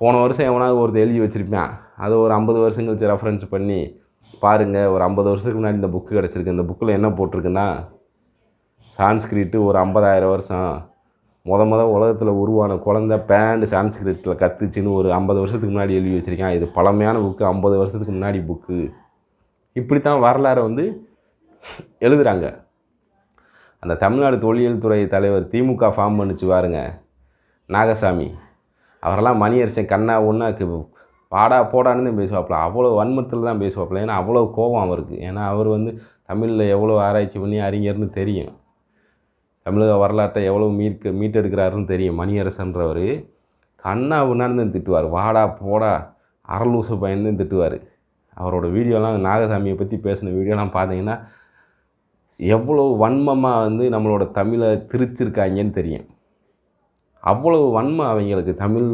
போன வருஷம் எவனாவது ஒருத்தர் எழுதி வச்சுருப்பேன். அதை ஒரு ஐம்பது வருஷம் கழிச்சு ரெஃபரன்ஸ் பண்ணி பாருங்கள் ஒரு ஐம்பது வருஷத்துக்கு முன்னாடி இந்த புக்கு கிடச்சிருக்கு. இந்த புக்கில் என்ன போட்டிருக்குன்னா சான்ஸ்கிரிட்டு ஒரு ஐம்பதாயிரம் வருஷம். முத முத உலகத்தில் உருவான குழந்த பேண்ட் சான்ஸ்கிரிட்டில் கற்றுச்சின்னு ஒரு ஐம்பது வருஷத்துக்கு முன்னாடி எழுதி வச்சுருக்கான். இது பழமையான புக்கு ஐம்பது வருஷத்துக்கு முன்னாடி புக்கு இப்படித்தான் வரலாறை வந்து எழுதுகிறாங்க அந்த தமிழ்நாடு தொல்லியல் துறை தலைவர் திமுக ஃபார்ம் பண்ணிச்சு பாருங்க நாகசாமி. அவரெல்லாம் மணியரசன் கண்ணா ஒன்றாக்கு பாடா போடான்னு தான் பேசுவாப்புல. அவ்வளோ வன்மத்தில் தான் பேசுவாப்புல. ஏன்னா அவ்வளோ கோபம் அவருக்கு. ஏன்னா அவர் வந்து தமிழில் எவ்வளோ ஆராய்ச்சி பண்ணி அறிஞர்னு தெரியும். தமிழக வரலாற்றை எவ்வளோ மீட்க மீட்டெடுக்கிறாருன்னு தெரியும் மணியரசன்றவர். கண்ணா உண்ணான்னு திட்டுவார். வாடா போடா அரலூசு பையன்னு திட்டுவார். அவரோட வீடியோலாம் நாகசாமியை பற்றி பேசின வீடியோலாம் பார்த்தீங்கன்னா எவ்வளோ வன்மமாக வந்து நம்மளோட தமிழை திரிச்சிருக்காங்கன்னு தெரியும். அவ்வளவு வன்மை அவங்களுக்கு தமிழ்